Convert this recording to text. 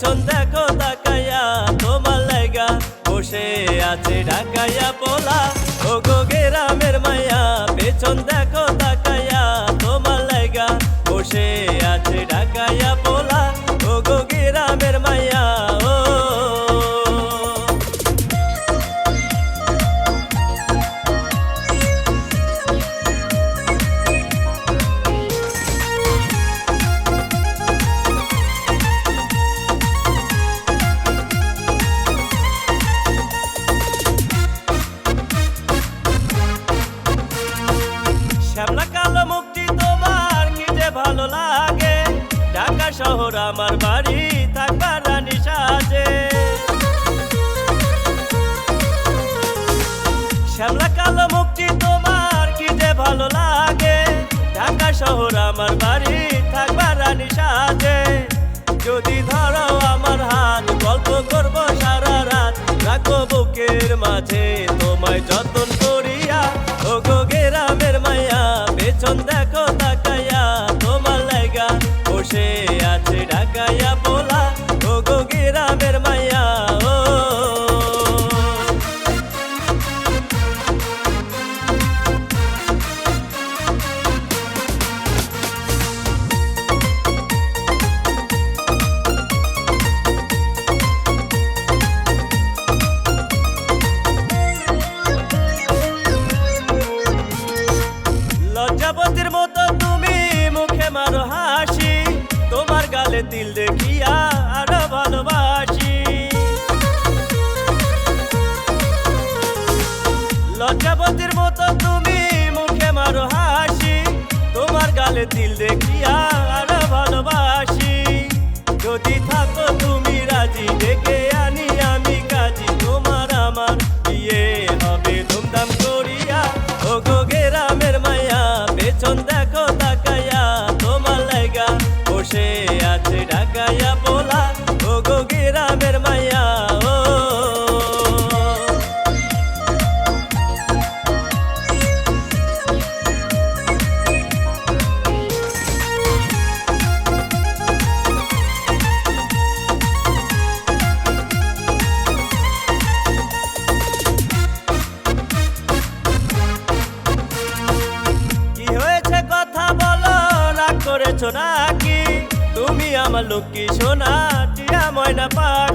পেছন দেখো তাকাইয়া তোমার লাগা বসে আছে ঢাকাইয়া পোলা। ও গো গেরামের শহর আমার বাড়ি, থাকবার রানী সাজে। শ্যামলা কালো মুক্তি তোমার কি যে ভালো লাগে? ঢাকা শহর আমার বাড়ি, থাকবার রানী সাজে। যদি ধরো আমার হাত, গল্প করব সারা রাত রাখো বুকের মাঝে। লজ্জাপতির মতো তুমি মুখে মারো হাসি। তোমার গালে তিল দেখিয়া আরও ভালোবাসি। লজ্জাপতির মতো তুমি মুখে মারো হাসি। তোমার গালে তিল দেখিয়া করেছ নাকি? তুমি আমার লক্ষ্মী সোনা টিয়া ময়না পাখি